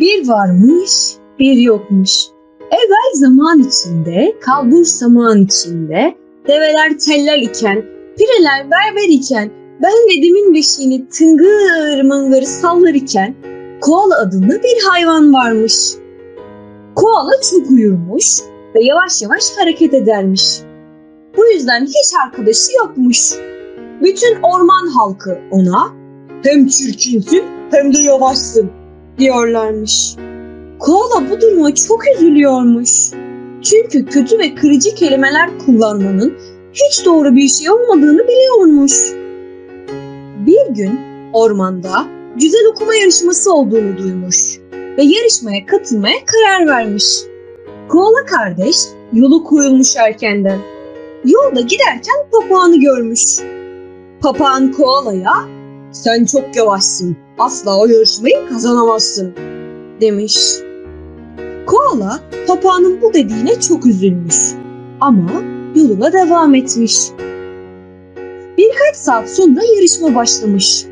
Bir varmış, bir yokmuş. Evvel zaman içinde, kalbur saman içinde, develer teller iken, pireler berber iken, ben Nedim'in beşiğini tıngır mıngır sallar iken, koala adında bir hayvan varmış. Koala çok uyurmuş ve yavaş yavaş hareket edermiş. Bu yüzden hiç arkadaşı yokmuş. Bütün orman halkı ona hem çirkinsin hem de yavaşsın diyorlarmış. Koala bu duruma çok üzülüyormuş. Çünkü kötü ve kırıcı kelimeler kullanmanın hiç doğru bir şey olmadığını biliyormuş. Bir gün ormanda güzel okuma yarışması olduğunu duymuş ve yarışmaya katılmaya karar vermiş. Koala kardeş yolu koyulmuş erkenden. Yolda giderken papağanı görmüş. Papağan koalaya sen çok yavaşsın asla o yarışmayı kazanamazsın demiş. Koala papağanın bu dediğine çok üzülmüş ama yoluna devam etmiş. Birkaç saat sonra yarışma başlamış.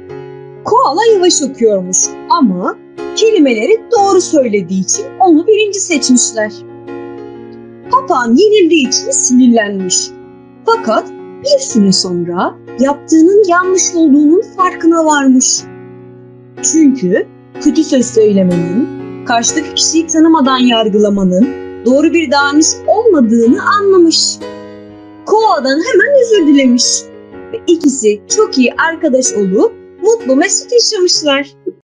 Koala yavaş okuyormuş ama kelimeleri doğru söylediği için onu birinci seçmişler. Papağan yenildiği için sinirlenmiş. Fakat bir süre sonra yaptığının yanlış olduğunun farkına varmış. Çünkü kötü söz söylemenin, karşıdaki kişiyi tanımadan yargılamanın doğru bir davranış olmadığını anlamış. Koala'dan hemen özür dilemiş ve ikisi çok iyi arkadaş olup mutlu mesut yaşamışlar.